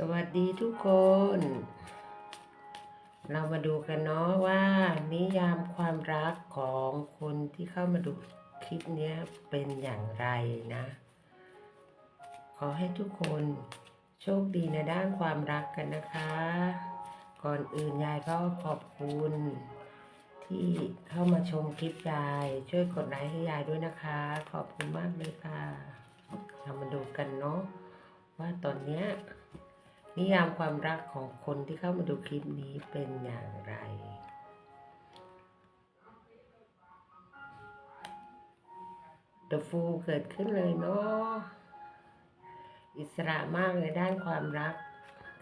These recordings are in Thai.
สวัสดีทุกคน เรามาดูกันเนาะว่า นิยามความรักของคนที่เข้ามาดูคลิปเนี้ยเป็นอย่างไรนะ ขอให้ทุกคนโชคดีในด้านความรักกันนะคะ ก่อนอื่นยายก็ขอบคุณ ที่เข้ามาชมคลิปยาย ช่วยกดไลค์ให้ยายด้วยนะคะ ขอบคุณมากเลยค่ะ เรามาดูกันเนาะว่าตอนเนี้ย นิยามความรักของคนที่เข้ามาดูคลิปนี้เป็นอย่างไร The Fool เกิดขึ้นเลยเนาะอิสระมากเลยด้านความรัก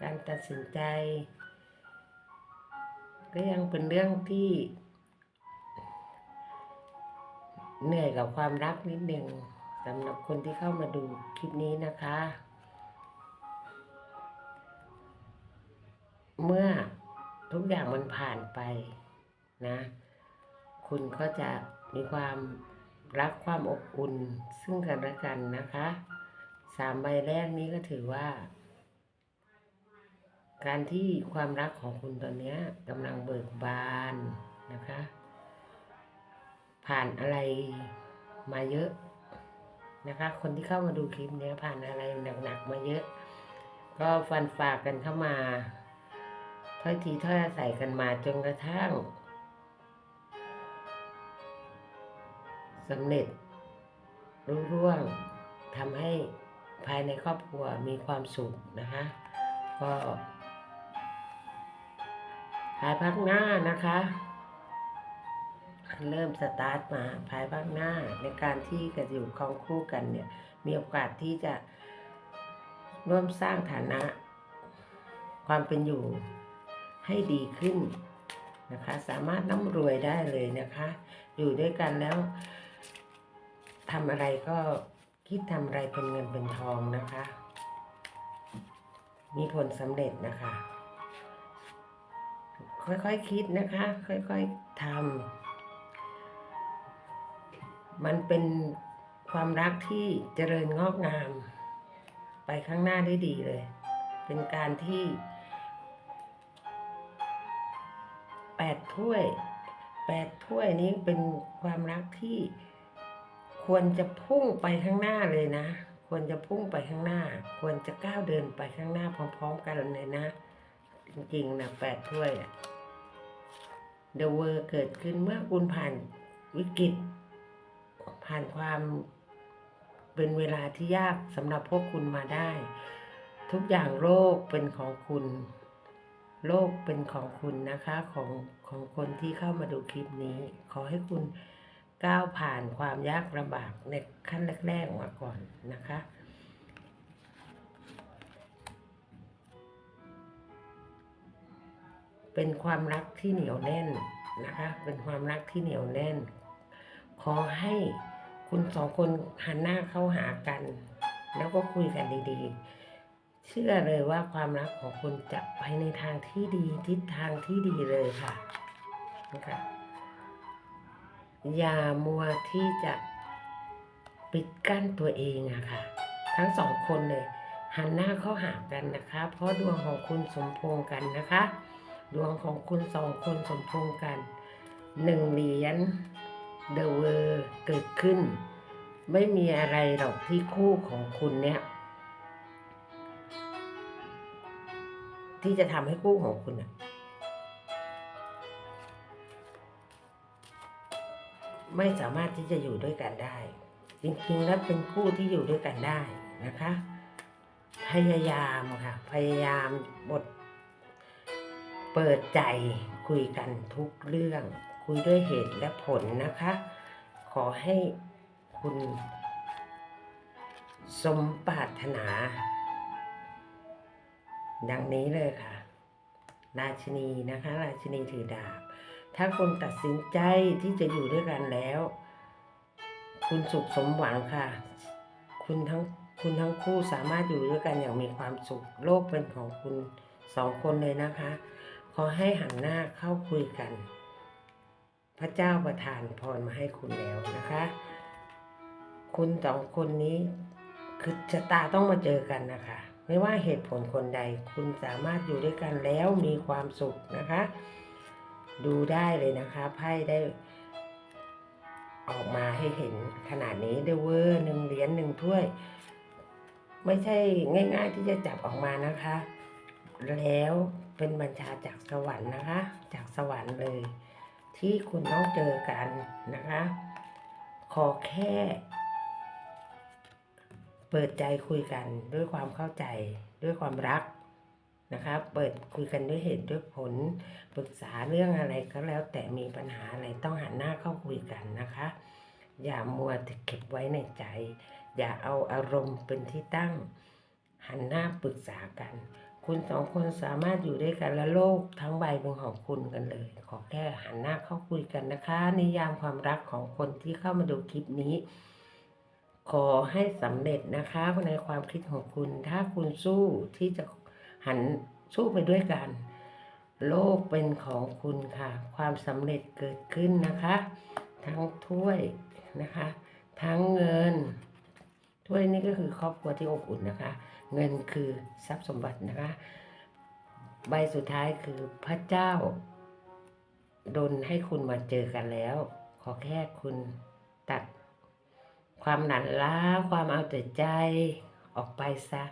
การตัดสินใจ ก็ยังเป็นเรื่องที่เหนื่อยกับความรักนิดหนึ่งสำหรับคนที่เข้ามาดูคลิปนี้นะคะ เมื่อทุกอย่างมันผ่านไปนะ คุณก็จะมีความรักความอบอุ่นซึ่งกันและกันนะคะสามใบแรกนี้ก็ถือว่า การที่ความรักของคุณตอนนี้กำลังเบิกบานนะคะ ผ่านอะไรมาเยอะนะคะ คนที่เข้ามาดูคลิปนี้ผ่านอะไรหนักๆมาเยอะ ก็ฟันฝากกันเข้ามา ถ้อยทีถ้อยอาศัยกันมาจนกระทั่งสำเร็จรุ่ร่วงทำให้ภายในครอบครัวมีความสุขนะคะ ก็ภายภาคหน้านะคะ เริ่มสตาร์ทมาภายภาคหน้าในการที่จะอยู่คองคู่กันเนี่ย มีโอกาสที่จะร่วมสร้างฐานะ ความเป็นอยู่ ให้ดีขึ้นนะคะ สามารถร่ำรวยได้เลยนะคะ อยู่ด้วยกันแล้วทำอะไรก็คิดทำอะไรเป็นเงินเป็นทองนะคะ มีผลสำเร็จนะคะ ค่อยๆคคิดนะคะ ค่อยๆทำมันเป็นความรักที่เจริญงอกงาม ไปข้างหน้าได้ดีเลย เป็นการที่ แปดถ้วยแปดถ้วยนี้เป็นความรักที่ควรจะพุ่งไปข้างหน้าเลยนะ ควรจะพุ่งไปข้างหน้า ควรจะก้าวเดินไปข้างหน้าพร้อม ๆ กันเลยนะ จริงๆนะแปดถ้วยอะเดอะเวอร์เกิดขึ้นเมื่อคุณผ่านวิกฤต ผ่านความเป็นเวลาที่ยากสำหรับพวกคุณมาได้ ทุกอย่างโลกเป็นของคุณ โลกเป็นของคุณนะคะของของคนที่เข้ามาดูคลิปนี้ ขอให้คุณก้าวผ่านความยากลำบากในขั้นแรกๆมาก่อนนะคะ เป็นความรักที่เหนียวแน่นนะคะ เป็นความรักที่เหนียวแน่น ขอให้คุณสองคนหันหน้าเข้าหากัน แล้วก็คุยกันดีๆ เชื่อเลยว่าความรักของคุณจะไปในทางที่ดีทิศทางที่ดีเลยค่ะนะคะอย่ามัวที่จะปิดกั้นตัวเองอะค่ะ ทั้งสองคนเลย หันหน้าเข้าหากันนะคะ เพราะดวงของคุณสมพงกันนะคะ ดวงของคุณสองคนสมพงกันหนึ่งเหรียญเดอะเวอร์เกิดขึ้น ไม่มีอะไรหรอกที่คู่ของคุณเนี่ย ที่จะทำให้คู่ของคุณอะไม่สามารถที่จะอยู่ด้วยกันได้ จริงๆแล้วเป็นคู่ที่อยู่ด้วยกันได้นะคะ พยายามค่ะ พยายามบท เปิดใจคุยกันทุกเรื่อง คุยด้วยเหตุและผลนะคะ ขอให้คุณสมปรารถนา ดังนี้เลยค่ะ ราชินีนะคะ ราชินีถือดาบ ถ้าคุณตัดสินใจที่จะอยู่ด้วยกันแล้ว คุณสุขสมหวังค่ะ คุณทั้งคุณทั้งคู่สามารถอยู่ด้วยกันอย่างมีความสุข โลกเป็นของคุณสองคนเลยนะคะ ขอให้หันหน้าเข้าคุยกัน พระเจ้าประทานพรมาให้คุณแล้วนะคะ คุณสองคนนี้คือชะตาต้องมาเจอกันนะคะ ไม่ว่าเหตุผลคนใด คุณสามารถอยู่ด้วยกันแล้วมีความสุขนะคะ ดูได้เลยนะคะไพ่ได้ออกมาให้เห็นขนาดนี้ได้เวอร์หนึ่งเหรียญหนึ่งถ้วย ไม่ใช่ง่าย ๆ ที่จะจับออกมานะคะ แล้วเป็นบัญชาจากสวรรค์นะคะ จากสวรรค์เลย ที่คุณต้องเจอกันนะคะ ขอแค่ เปิดใจคุยกันด้วยความเข้าใจด้วยความรักนะคะเปิดคุยกันด้วยเหตุด้วยผลปรึกษาเรื่องอะไรก็แล้วแต่มีปัญหาอะไรต้องหันหน้าเข้าคุยกันนะคะ อย่ามัวเก็บไว้ในใจ อย่าเอาอารมณ์เป็นที่ตั้ง หันหน้าปรึกษากัน คุณสองคนสามารถอยู่ด้วยกันและโลกทั้งใบเป็นของคุณกันเลย ขอแค่หันหน้าเข้าคุยกันนะคะ นิยามความรักของคนที่เข้ามาดูคลิปนี้ ขอให้สำเร็จนะคะในความคิดของคุณ ถ้าคุณสู้ที่จะหันสู้ไปด้วยกัน โลกเป็นของคุณค่ะ ความสำเร็จเกิดขึ้นนะคะ ทั้งถ้วยนะคะ ทั้งเงิน ถ้วยนี่ก็คือครอบครัวที่อบอุ่นนะคะ เงินคือทรัพย์สมบัตินะคะ ใบสุดท้ายคือพระเจ้าดลให้คุณมาเจอกันแล้ว ขอแค่คุณ ความหนันล้าความเอาแต่ใจออกไปซะ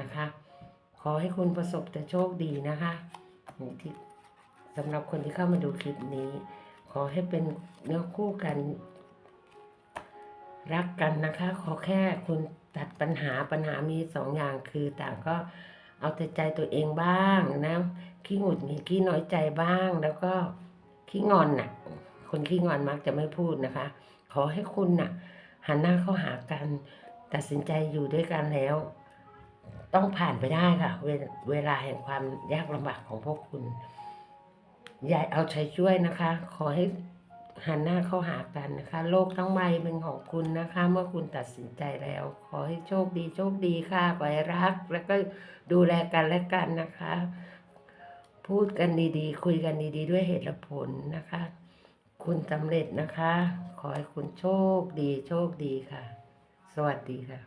นะคะ ขอให้คุณประสบแต่โชคดีนะคะที่สำหรับคนที่เข้ามาดูคลิปนี้ ขอให้เป็นเนื้อคู่กัน รักกันนะคะ ขอแค่คุณตัดปัญหาปัญหามีสองอย่างคือต่างก็เอาแต่ใจตัวเองบ้างนะขี้หงุดหงิดขี้น้อยใจบ้าง แล้วก็ขี้งอนน่ะ คนขี้งอนมักจะไม่พูดนะคะ ขอให้คุณน่ะ หันหน้าเข้าหากัน ตัดสินใจอยู่ด้วยกันแล้ว ต้องผ่านไปได้ค่ะ เวเวลาแห่งความยากลำบากของพวกคุณย่าเอาใจช่วยนะคะ ขอให้หันหน้าเข้าหากันนะคะ โลกทั้งใบเป็นของคุณนะคะ เมื่อคุณตัดสินใจแล้ว ขอให้โชคดีโชคดีค่ะขอให้รัก แล้วก็ดูแลกันและกันนะคะ พูดกันดีๆ คุยกันดีๆ ด้วยเหตุและผลนะคะ คุณสำเร็จนะคะ ขอให้คุณโชคดีโชคดีค่ะ สวัสดีค่ะ